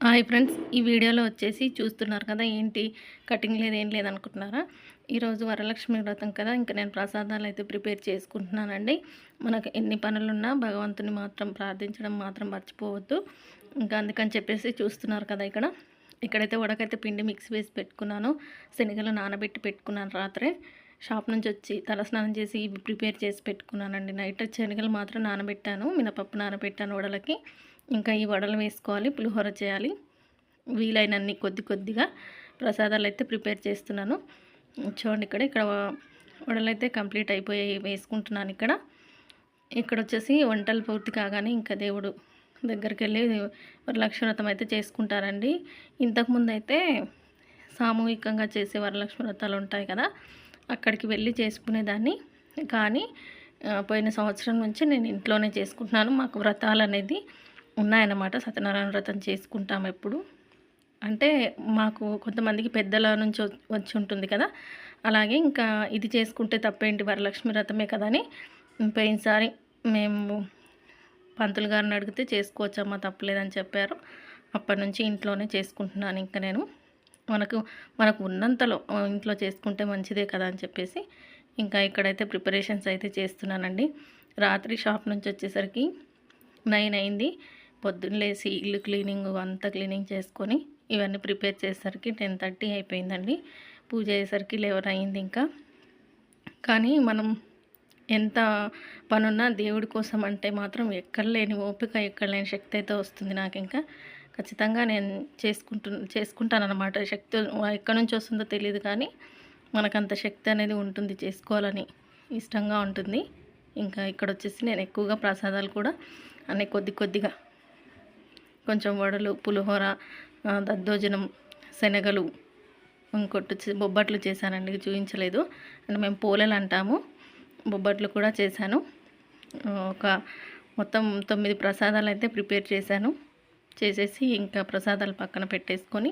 Hi friends ఈ వీడియోలో వచ్చేసి చూస్తున్నారు కదా ఏంటి? కటింగ్ లేదు ఏం లేదనుకుంటున్నారా ఈరోజు వరలక్ష్మి వ్రతం కదా ఇంకా నేను ప్రసాదాలు అయితే ప్రిపేర్ చేసుకుంటున్నానండి. మనకు ఎన్ని పనులున్నా భగవంతుని మాత్రం ప్రార్థించడం మాత్రం మర్చిపోవద్దు. ఇంకా అందుకని చెప్పేసి చూస్తున్నారు కదా ఇక్కడ. ఇక్కడైతే వడకైతే పిండి మిక్స్ వేసి పెట్టుకున్నాను. శనగలు నానబెట్టి పెట్టుకున్నాను రాత్రే. షాప్ నుంచి వచ్చి తలస్నానం చేసి ఇవి ప్రిపేర్ చేసి పెట్టుకున్నానండి. నైట్ శనగలు మాత్రం నానబెట్టాను మినపప్పు నానబెట్టాను వడలకి. ఇంకా ఈ వడలు వేసుకోవాలి పులిహోర చేయాలి. వీలైనన్ని కొద్ది కొద్దిగా ప్రసాదాలు అయితే ప్రిపేర్ చేస్తున్నాను. చూడండి ఇక్కడ ఇక్కడ వడలు అయితే కంప్లీట్ అయిపోయాయి వేసుకుంటున్నాను ఇక్కడ. ఇక్కడ వచ్చేసి వంటలు పూర్తి కాగానే ఇంకా దేవుడు దగ్గరికి వెళ్ళి వరలక్ష్మి వ్రతం అయితే చేసుకుంటారండి. ఇంతకుముందు అయితే సామూహికంగా చేసే వరలక్ష్మి వ్రతాలు ఉంటాయి కదా అక్కడికి వెళ్ళి చేసుకునేదాన్ని. కానీ పోయిన సంవత్సరం నుంచి నేను ఇంట్లోనే చేసుకుంటున్నాను. మాకు వ్రతాలు అనేది ఉన్నాయన్నమాట. సత్యనారాయణ వ్రతం చేసుకుంటాం ఎప్పుడు. అంటే మాకు కొంతమందికి పెద్దల నుంచి వచ్చి ఉంటుంది కదా. అలాగే ఇంకా ఇది చేసుకుంటే తప్పేంటి? వరలక్ష్మి వ్రతమే కదా అని పోయినసారి మేము పంతులు గారిని అడిగితే చేసుకోవచ్చమ్మా తప్పలేదని చెప్పారు. అప్పటి నుంచి ఇంట్లోనే చేసుకుంటున్నాను ఇంకా నేను. మనకు మనకు ఉన్నంతలో ఇంట్లో చేసుకుంటే మంచిదే కదా అని చెప్పేసి ఇంకా ఇక్కడైతే ప్రిపరేషన్స్ అయితే చేస్తున్నానండి. రాత్రి షాప్ నుంచి వచ్చేసరికి నైన్ అయింది. పొద్దున్న లేచి ఇల్లు క్లీనింగ్ అంతా క్లీనింగ్ చేసుకొని ఇవన్నీ ప్రిపేర్ చేసేసరికి టెన్ థర్టీ అయిపోయిందండి. పూజ అయ్యేసరికి లెవెన్ అయింది ఇంకా. కానీ మనం ఎంత పనున్నా దేవుడి కోసం అంటే మాత్రం ఎక్కడలేని ఓపిక ఎక్కడలేని శక్తి అయితే వస్తుంది నాకు ఇంకా. ఖచ్చితంగా నేను చేసుకుంటు చేసుకుంటానన్నమాట. శక్తి ఎక్కడి నుంచి వస్తుందో తెలియదు కానీ మనకంత శక్తి అనేది ఉంటుంది చేసుకోవాలని ఇష్టంగా ఉంటుంది. ఇంకా ఇక్కడ వచ్చేసి నేను ఎక్కువగా ప్రసాదాలు కూడా అన్నీ కొద్ది కొద్దిగా కొంచెం వడలు పులిహోర దద్దోజనం శనగలు ఇంకొట్టి బొబ్బట్లు చేశానండి చూపించలేదు అంటే మేము పూలలు అంటాము. బొబ్బట్లు కూడా చేశాను. ఒక మొత్తం తొమ్మిది ప్రసాదాలు అయితే ప్రిపేర్ చేశాను. చేసేసి ఇంకా ప్రసాదాలు పక్కన పెట్టేసుకొని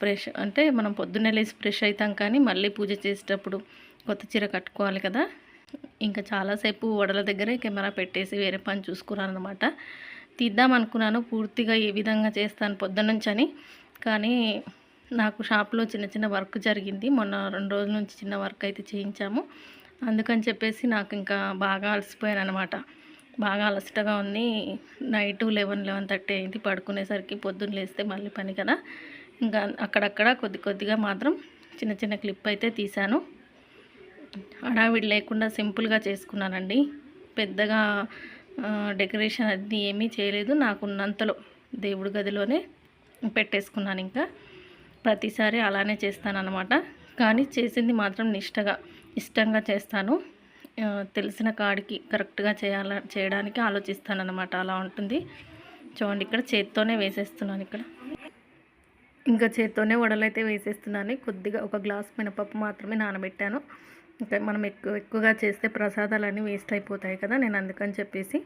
ఫ్రెష్ అంటే మనం పొద్దున్నే లేచి ఫ్రెష్ అవుతాం కానీ మళ్ళీ పూజ చేసేటప్పుడు కొత్త చీర కట్టుకోవాలి కదా. ఇంకా చాలాసేపు వడల దగ్గరే కెమెరా పెట్టేసి వేరే పని చూసుకున్నాను అనమాట తీద్దాం అనుకున్నాను. పూర్తిగా ఏ విధంగా చేస్తాను పొద్దున్నుంచి అని కానీ నాకు షాప్లో చిన్న చిన్న వర్క్ జరిగింది. మొన్న రెండు రోజుల నుంచి చిన్న వర్క్ అయితే చేయించాము. అందుకని చెప్పేసి నాకు ఇంకా బాగా అలసిపోయాను అనమాట బాగా అలసటగా ఉంది. నైట్ లెవెన్ లెవెన్ థర్టీ అయింది. పడుకునేసరికి పొద్దున్న లేస్తే మళ్ళీ పని కదా. ఇంకా అక్కడక్కడ కొద్ది కొద్దిగా మాత్రం చిన్న చిన్న క్లిప్ అయితే తీశాను. హడావిడి లేకుండా సింపుల్గా చేసుకున్నానండి. పెద్దగా డెకరేషన్ అది ఏమీ చేయలేదు. నాకున్నంతలో దేవుడి గదిలోనే పెట్టేసుకున్నాను ఇంకా. ప్రతిసారి అలానే చేస్తానన్నమాట. కానీ చేసింది మాత్రం నిష్టగా ఇష్టంగా చేస్తాను. తెలిసిన కాడికి కరెక్ట్గా చేయాల చేయడానికి ఆలోచిస్తానన్నమాట. అలా ఉంటుంది. చూడండి ఇక్కడ చేత్తోనే వేసేస్తున్నాను ఇక్కడ. ఇంకా చేత్తోనే వడలైతే వేసేస్తున్నాను. కొద్దిగా ఒక గ్లాస్ మినపప్పు మాత్రమే నానబెట్టాను. ఇంకా మనం ఎక్కువ ఎక్కువగా చేస్తే ప్రసాదాలన్నీ వేస్ట్ అయిపోతాయి కదా నేను అందుకని చెప్పేసి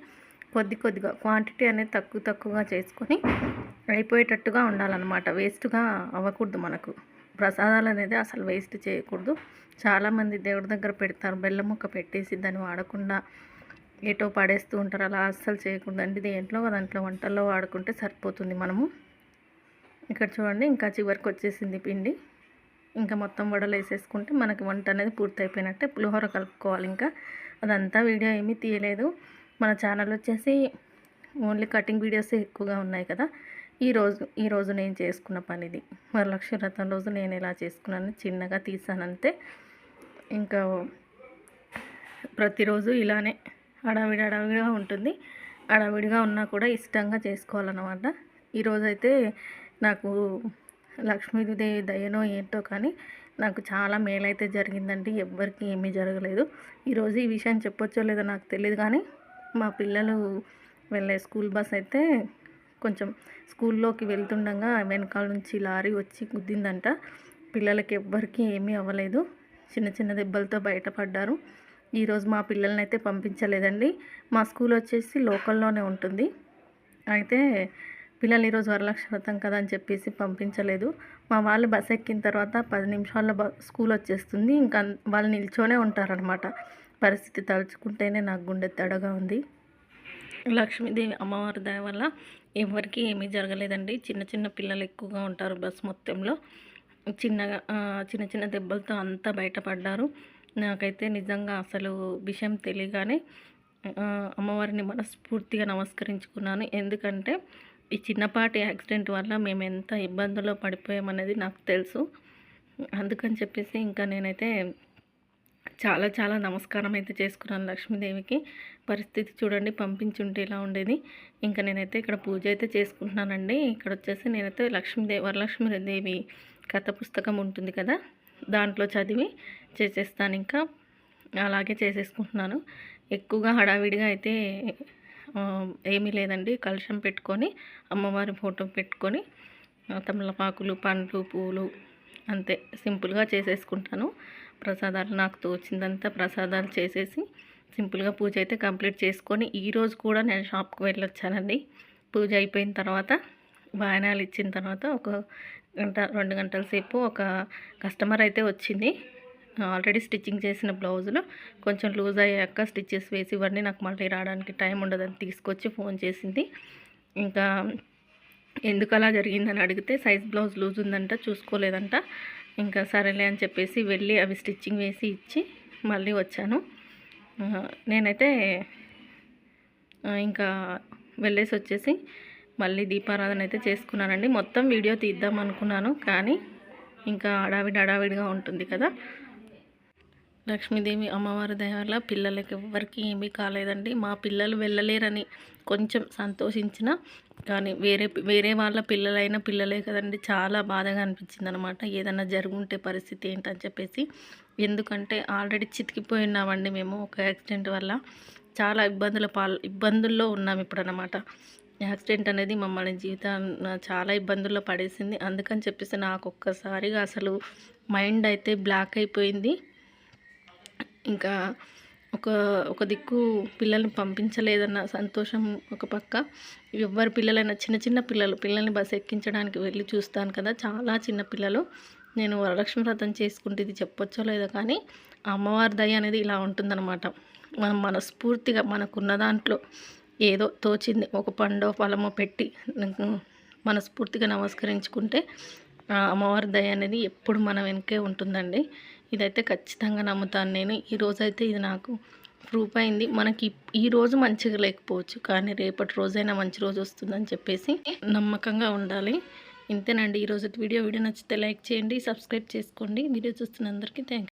కొద్ది కొద్దిగా క్వాంటిటీ అనేది తక్కువ తక్కువగా చేసుకొని అయిపోయేటట్టుగా ఉండాలన్నమాట. వేస్ట్గా అవ్వకూడదు మనకు. ప్రసాదాలు అనేది అసలు వేస్ట్ చేయకూడదు. చాలామంది దేవుడి దగ్గర పెడతారు బెల్లం ముక్క పెట్టేసి దాన్ని వాడకుండా ఏటో పడేస్తూ ఉంటారు. అలా అస్సలు చేయకూడదు అండి దేంట్లో దాంట్లో వంటల్లో వాడుకుంటే సరిపోతుంది మనము. ఇక్కడ చూడండి ఇంకా చివరికి వచ్చేసింది పిండి. ఇంకా మొత్తం వడలు వేసేసుకుంటే మనకి వంట అనేది పూర్తయిపోయినట్టే పులిహోర కలుపుకోవాలి ఇంకా. అదంతా వీడియో ఏమీ తీయలేదు. మన ఛానల్ వచ్చేసి ఓన్లీ కటింగ్ వీడియోస్ ఎక్కువగా ఉన్నాయి కదా. ఈరోజు ఈరోజు నేను చేసుకున్న పని ఇది. వరలక్ష్మి వ్రతం రోజు నేను ఎలా చేసుకున్నాను. చిన్నగా తీసానంతే ఇంకా ప్రతిరోజు ఇలానే అడావిడి అడావిడిగా ఉంటుంది. అడావిడిగా ఉన్నా కూడా ఇష్టంగా చేసుకోవాలన్నమాట. ఈరోజైతే నాకు లక్ష్మీదేవి దయనో ఏంటో కానీ నాకు చాలా మేలైతే జరిగిందండి. ఎవ్వరికి ఏమీ జరగలేదు. ఈరోజు ఈ విషయం చెప్పొచ్చో లేదో నాకు తెలియదు కానీ మా పిల్లలు వెళ్ళే స్కూల్ బస్ అయితే కొంచెం స్కూల్లోకి వెళ్తుండగా వెనకాల నుంచి లారీ వచ్చి గుద్దిందంట. పిల్లలకి ఎవ్వరికీ ఏమీ అవ్వలేదు. చిన్న చిన్న దెబ్బలతో బయటపడ్డారు. ఈరోజు మా పిల్లల్ని అయితే పంపించలేదండి. మా స్కూల్ వచ్చేసి లోకల్లోనే ఉంటుంది. అయితే పిల్లలు ఈరోజు వరలక్ష్మి వ్రతం కదా అని చెప్పేసి పంపించలేదు. మా వాళ్ళు బస్ ఎక్కిన తర్వాత పది నిమిషాల్లో బ స్కూల్ వచ్చేస్తుంది. ఇంకా వాళ్ళు నిల్చోనే ఉంటారనమాట పరిస్థితి తలుచుకుంటేనే నాకు గుండె తడగా ఉంది. లక్ష్మీదేవి అమ్మవారి దయ వల్ల ఎవరికి ఏమీ జరగలేదండి. చిన్న చిన్న పిల్లలు ఎక్కువగా ఉంటారు బస్ మొత్తంలో. చిన్నగా చిన్న చిన్న దెబ్బలతో అంతా బయటపడ్డారు. నాకైతే నిజంగా అసలు విషయం తెలియగానే అమ్మవారిని మనస్ఫూర్తిగా నమస్కరించుకున్నాను. ఎందుకంటే ఈ చిన్నపాటి యాక్సిడెంట్ వల్ల మేము ఎంత ఇబ్బందుల్లో పడిపోయామనేది నాకు తెలుసు. అందుకని చెప్పేసి ఇంకా నేనైతే చాలా చాలా నమస్కారం అయితే చేసుకున్నాను లక్ష్మీదేవికి. పరిస్థితి చూడండి పంపించుంటే ఇలా ఉండేది. ఇంకా నేనైతే ఇక్కడ పూజ అయితే చేసుకుంటున్నానండి. ఇక్కడ వచ్చేసి నేనైతే లక్ష్మీదేవి వరలక్ష్మీదేవి కథ పుస్తకం ఉంటుంది కదా దాంట్లో చదివి చేసేస్తాను ఇంకా. అలాగే చేసేసుకుంటున్నాను. ఎక్కువగా హడావిడిగా అయితే ఏమీ లేదండి. కలుషం పెట్టుకొని అమ్మవారి ఫోటో పెట్టుకొని తమలపాకులు పండ్లు పూలు అంతే. సింపుల్గా చేసేసుకుంటాను. ప్రసాదాలు నాకు తోచిందంతా ప్రసాదాలు చేసేసి సింపుల్గా పూజ అయితే కంప్లీట్ చేసుకొని ఈరోజు కూడా నేను షాప్కి వెళ్ళొచ్చానండి. పూజ అయిపోయిన తర్వాత వాయనాలు ఇచ్చిన తర్వాత ఒక గంట రెండు గంటల సేపు ఒక కస్టమర్ అయితే వచ్చింది. ఆల్రెడీ స్టిచ్చింగ్ చేసిన బ్లౌజులు కొంచెం లూజ్ అయ్యాక స్టిచ్చెస్ వేసి ఇవన్నీ నాకు మళ్ళీ రావడానికి టైం ఉండదని తీసుకొచ్చి ఫోన్ చేసింది. ఇంకా ఎందుకు అలా జరిగిందని అడిగితే సైజ్ బ్లౌజ్ లూజ్ ఉందంట చూసుకోలేదంట. ఇంకా సరేలే అని చెప్పేసి వెళ్ళి అవి స్టిచ్చింగ్ వేసి ఇచ్చి మళ్ళీ వచ్చాను. నేనైతే ఇంకా వెళ్ళేసి వచ్చేసి మళ్ళీ దీపారాధన అయితే చేసుకున్నానండి. మొత్తం వీడియో తీద్దాం అనుకున్నాను కానీ ఇంకా అడావిడి అడావిడిగా ఉంటుంది కదా. లక్ష్మీదేవి అమ్మవారి దయ వల్ల పిల్లలకి ఎవ్వరికి ఏమీ కాలేదండి. మా పిల్లలు వెళ్ళలేరని కొంచెం సంతోషించిన కానీ వేరే వేరే వాళ్ళ పిల్లలైన పిల్లలే కదండి. చాలా బాధగా అనిపించింది అనమాట ఏదైనా జరుగుంటే పరిస్థితి ఏంటని చెప్పేసి. ఎందుకంటే ఆల్రెడీ చితికిపోయి ఉన్నామండి మేము ఒక యాక్సిడెంట్ వల్ల. చాలా ఇబ్బందుల పాల్ ఇబ్బందుల్లో ఉన్నాం ఇప్పుడు అనమాట యాక్సిడెంట్ అనేది మమ్మల్ని జీవితాన్ని చాలా ఇబ్బందుల్లో పడేసింది. అందుకని చెప్పేసి నాకు ఒక్కసారిగా అసలు మైండ్ అయితే బ్లాక్ అయిపోయింది. ఇంకా ఒక ఒక దిక్కు పిల్లల్ని పంపించలేదన్న సంతోషం ఒక పక్క. ఎవరి పిల్లలైనా చిన్న చిన్న పిల్లలు పిల్లల్ని బస్సు ఎక్కించడానికి వెళ్ళి చూస్తాను కదా. చాలా చిన్న పిల్లలు. నేను వరలక్ష్మి వ్రతం చేసుకుంటే ఇది చెప్పొచ్చో లేదో కానీ అమ్మవారి దయ అనేది ఇలా ఉంటుందన్నమాట. మనం మనస్ఫూర్తిగా మనకున్న దాంట్లో ఏదో తోచింది ఒక పండో ఫలమో పెట్టి మనస్ఫూర్తిగా నమస్కరించుకుంటే ఆ అమ్మవారి దయ అనేది ఎప్పుడు మన వెనకే ఉంటుందండి. ఇదైతే ఖచ్చితంగా నమ్ముతాను నేను. ఈరోజు అయితే ఇది నాకు ప్రూఫ్ అయింది. మనకి ఈ రోజు మంచిగా లేకపోవచ్చు కానీ రేపటి రోజైనా మంచి రోజు వస్తుందని చెప్పేసి నమ్మకంగా ఉండాలి. ఇంతేనండి. ఈరోజు వీడియో వీడియో నచ్చితే లైక్ చేయండి సబ్స్క్రైబ్ చేసుకోండి. వీడియో చూస్తున్న అందరికీ థ్యాంక్